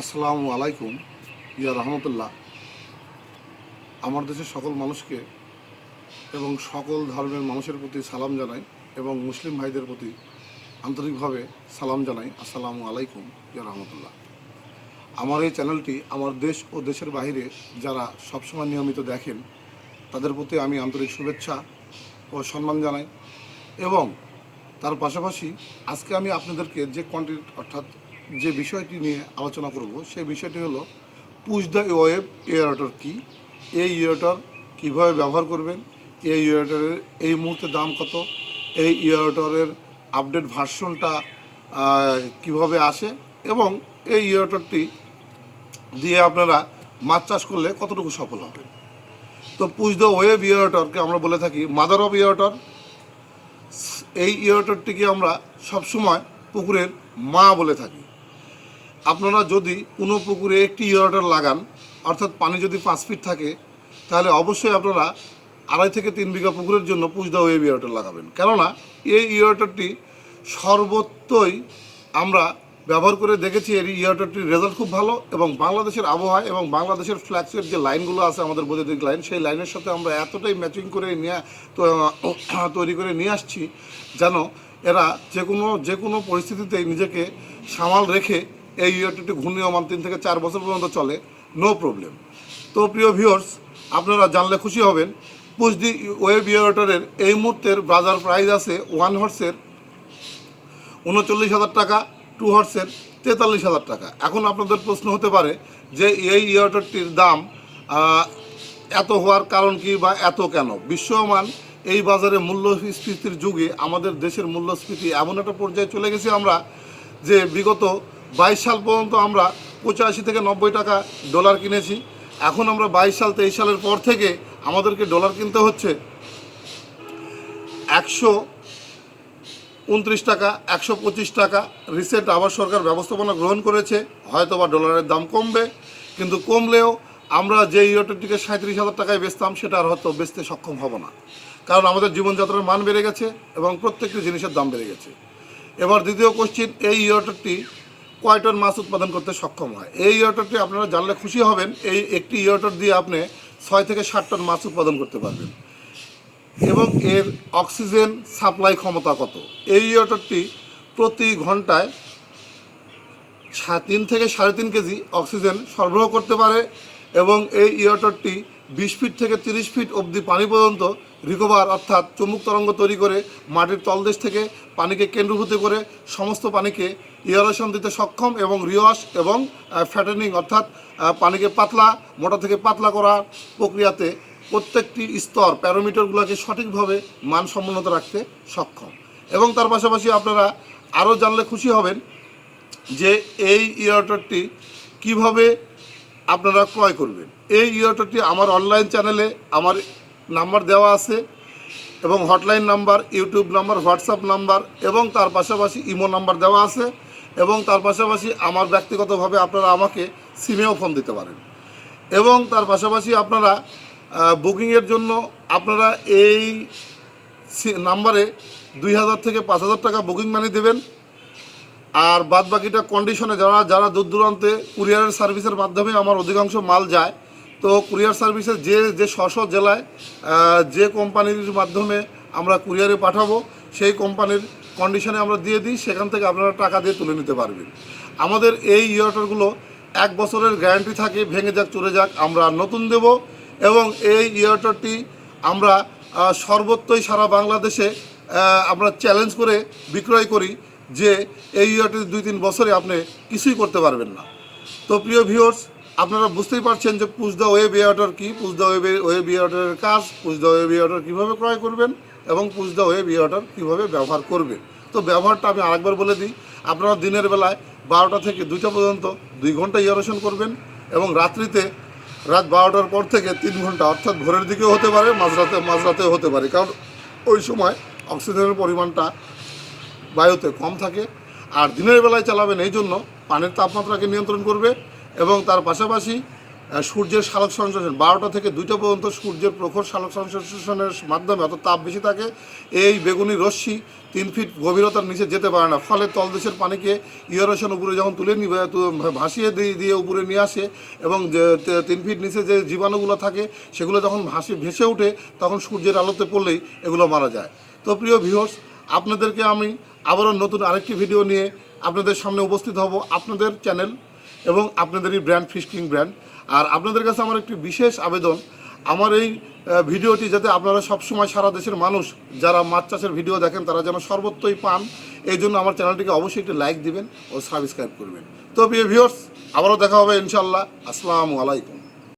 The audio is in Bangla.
আসসালামু আলাইকুম, ইয়া রহমতুল্লাহ। আমার দেশের সকল মানুষকে এবং সকল ধর্মের মানুষের প্রতি সালাম জানাই এবং মুসলিম ভাইদের প্রতি আন্তরিকভাবে সালাম জানাই। আসসালামু আলাইকুম, ইয়া রহমতুল্লাহ। আমার এই চ্যানেলটি আমার দেশ ও দেশের বাইরে যারা সবসময় নিয়মিত দেখেন, তাদের প্রতি আমি আন্তরিক শুভেচ্ছা ও সম্মান জানাই এবং তার পাশাপাশি আজকে আমি আপনাদেরকে যে কন্টেন্ট অর্থাৎ যে বিষয়টি নিয়ে আলোচনা করব, সেই বিষয়টি হলো পুশ দ্য ওয়েব এয়ারটর কি? এই ইয়ারটার কীভাবে ব্যবহার করবেন? এই ইয়ারটারের এই মুহূর্তে দাম কত? এই ইয়ারটরের আপডেট ভার্সনটা কীভাবে আসে? এবং এই ইয়ারটরটি দিয়ে আপনারা মাছ চাষ করলে কতটুকু সফল হবে? তো পুশ দ্য ওয়েব ইয়ারটরকে আমরা বলে থাকি মাদার অফ ইয়ারটর এই ইয়েটারটিকে আমরা সবসময় পুকুরের মা বলে থাকি। আপনারা যদি কোনো পুকুরে একটি ইয়েটার লাগান, অর্থাৎ পানি যদি পাঁচ ফিট থাকে, তাহলে অবশ্যই আপনারা আড়াই থেকে তিন বিঘা পুকুরের জন্য পুষ দেওয়া ওয়েব ইয়েটার লাগাবেন। কেননা, এই ইয়েটারটি সর্বত্রই আমরা ব্যবহার করে দেখেছি এই ইয়েটারটির রেজাল্ট খুব ভালো এবং বাংলাদেশের আবহাওয়া এবং বাংলাদেশের ফ্ল্যাক্সের যে লাইনগুলো আছে, আমাদের বৈদ্যুতিক লাইন, সেই লাইনের সাথে আমরা এতটাই ম্যাচিং করে নিয়ে তৈরি করে নিয়ে আসছি যেন এরা যে কোনো যে কোনো পরিস্থিতিতে নিজেকে সামাল রেখে এই ইয়েটারটি ঘূর্ণীয়মান তিন থেকে চার বছর পর্যন্ত চলে নো প্রবলেম তো প্রিয় ভিউয়ার্স আপনারা জানলে খুশি হবেন পুষদি ওয়েব ইয়েটারের এই মুহূর্তের বাজার প্রাইস আছে ওয়ান হর্সের উনচল্লিশ হাজার টাকা টু হর্সের তেতাল্লিশ হাজার টাকা। এখন আপনাদের প্রশ্ন হতে পারে যে এই ইয়েটারটির দাম এত হওয়ার কারণ কি বা এত কেন? বিশ্বমান এই বাজারে মূল্যস্ফীতির যুগে আমাদের দেশের মূল্যস্ফীতি এমন একটা পর্যায়ে চলে গেছি আমরা যে বিগত বাইশ সাল পর্যন্ত আমরা পঁচাশি থেকে নব্বই টাকা ডলার কিনেছি। এখন আমরা বাইশ সাল, তেইশ সালের পর থেকে আমাদেরকে ডলার কিনতে হচ্ছে একশো উনত্রিশ টাকা, একশো পঁচিশ টাকা। রিসেন্ট আবার সরকার ব্যবস্থাপনা গ্রহণ করেছে হয়তো বা ডলারের দাম কমবে, কিন্তু কমলেও আমরা যে ইয়েটারটিকে সাঁত্রিশ হাজার টাকায় বেচতাম, সেটা আর হয়তো বেচতে সক্ষম হব না। কারণ আমাদের জীবনযাত্রার মান বেড়ে গেছে এবং প্রত্যেকটি জিনিসের দাম বেড়ে গেছে। এবার দ্বিতীয় কোশ্চিন এই ইয়েটারটি কয় টন মাছ উৎপাদন করতে সক্ষম হয়। এই ইয়েটারটি আপনারা জানলে খুশি হবেন, এই একটি ইয়েটার দিয়ে আপনি ছয় থেকে ষাট টন মাছ উৎপাদন করতে পারবেন। এবং এর অক্সিজেন সাপ্লাই ক্ষমতা কত? এই ইয়েটারটি প্রতি ঘন্টায় তিন থেকে সাড়ে তিন কেজি অক্সিজেন সরবরাহ করতে পারে এবং এই ইয়েটারটি বিশ ফিট থেকে তিরিশ ফিট অবধি পানি পর্যন্ত রিকভার অর্থাৎ চুম্বক তরঙ্গ তৈরি করে মাটির তলদেশ থেকে পানিকে কেন্দ্রভূত করে সমস্ত পানিকে ইয়ারেশন দিতে সক্ষম এবং রিওয়াশ এবং ফ্যাটেনিং অর্থাৎ পানিকে পাতলা, মোটা থেকে পাতলা করার প্রক্রিয়াতে প্রত্যেকটি স্তর, প্যারোমিটারগুলোকে সঠিকভাবে মানসম্পন্নতা রাখতে সক্ষম। এবং তার পাশাপাশি আপনারা আরও জানলে খুশি হবেন যে এই ইয়ারটারটি কীভাবে আপনারা ক্রয় করবেন। এই ইয়ারটারটি আমার অনলাইন চ্যানেলে আমার নাম্বার দেওয়া আছে এবং hotline number YouTube number WhatsApp number এবং তার পাশাপাশি ইমো নাম্বার দেওয়া আছে এবং তার পাশাপাশি আমার ব্যক্তিগতভাবে আপনারা আমাকে সিমেও ফোন দিতে পারেন। এবং তার পাশাপাশি আপনারা বুকিংয়ের জন্য আপনারা এই নাম্বারে দুই হাজার থেকে পাঁচ হাজার টাকা বুকিং মানি দেবেন। আর বাদ বাকিটা কন্ডিশনে যারা যারা দূর দূরান্তে কুরিয়ারের সার্ভিসের মাধ্যমে আমার অধিকাংশ মাল যায়, তো কুরিয়ার সার্ভিসের যে যে স্ব জেলায় যে কোম্পানির মাধ্যমে আমরা কুরিয়ারে পাঠাবো, সেই কোম্পানির কন্ডিশনে আমরা দিয়ে দিই, সেখান থেকে আপনারা টাকা দিয়ে তুলে নিতে পারবেন। আমাদের এই ইয়েটারগুলো এক বছরের গ্যারান্টি থাকে, ভেঙে যাক চলে যাক, আমরা নতুন দেব এবং এই ইয়েটারটি আমরা সর্বত্রই সারা বাংলাদেশে আমরা চ্যালেঞ্জ করে বিক্রয় করি। যে এই ইয়ারটি দুই তিন বছরে আপনি কিছুই করতে পারবেন না। তো প্রিয় ভিউয়ার্স আপনারা বুঝতেই পারছেন যে পুজ দ্য ওয়েব ইয়ারটার কী পুজ দ্য ওয়েব ওয়েব ইয়ারটারের কাজ পুজ দ্য ওয়েব ইয়ারটার কীভাবে ক্রয় করবেন এবং পুজ দ্য ওয়েব ইয়ারটার কীভাবে ব্যবহার করবেন। তো ব্যবহারটা আমি আরেকবার বলে দিই, আপনারা দিনের বেলায় বারোটা থেকে দুইটা পর্যন্ত দুই ঘণ্টা ইয়ারেশন করবেন এবং রাত্রিতে রাত বারোটার পর থেকে তিন ঘণ্টা, অর্থাৎ ভোরের দিকেও হতে পারে, মাঝরাতে, মাঝরাতেও হতে পারে। কারণ ওই সময় অক্সিজেনের পরিমাণটা বায়ুতে কম থাকে আর দিনের বেলায় চালাবেন এই জন্য পানির তাপমাত্রাকে নিয়ন্ত্রণ করবে এবং তার পাশাপাশি সূর্যের সালোক সংশ্লেষণ, বারোটা থেকে দুইটা পর্যন্ত সূর্যের প্রখর সালোক সংশ্লেষণের মাধ্যমে অত তাপ বেশি থাকে, এই বেগুনি রশ্মি তিন ফিট গভীরতার নিচে যেতে পারে না। ফলে তলদেশের পানিকে ইয়রেশন উপরে যখন তুলে নিবে ভাসিয়ে দিয়ে দিয়ে উপরে নিয়ে আসে এবং তিন ফিট নিচে যে জীবাণুগুলো থাকে, সেগুলো যখন ভাসি, ভেসে ওঠে, তখন সূর্যের আলোতে পড়লেই এগুলো মারা যায়। তো প্রিয় ভিউয়ার্স আপনাদেরকে আমি আবারও নতুন আরেকটি ভিডিও নিয়ে আপনাদের সামনে উপস্থিত হব আপনাদের চ্যানেল এবং আপনাদেরই ব্র্যান্ড ফিশ কিং ব্র্যান্ড আর আপনাদের কাছে আমার একটি বিশেষ আবেদন, আমার এই ভিডিওটি যাতে আপনারা সবসময় সারা দেশের মানুষ যারা মাছ চাষের ভিডিও দেখেন, তারা যেন সর্বত্রই পান, এই জন্য আমার চ্যানেলটিকে অবশ্যই একটি লাইক দিবেন ও সাবস্ক্রাইব করবেন। তো প্রিয় ভিউয়ার্স আবারও দেখা হবে ইনশাল্লাহ আসসালামু আলাইকুম।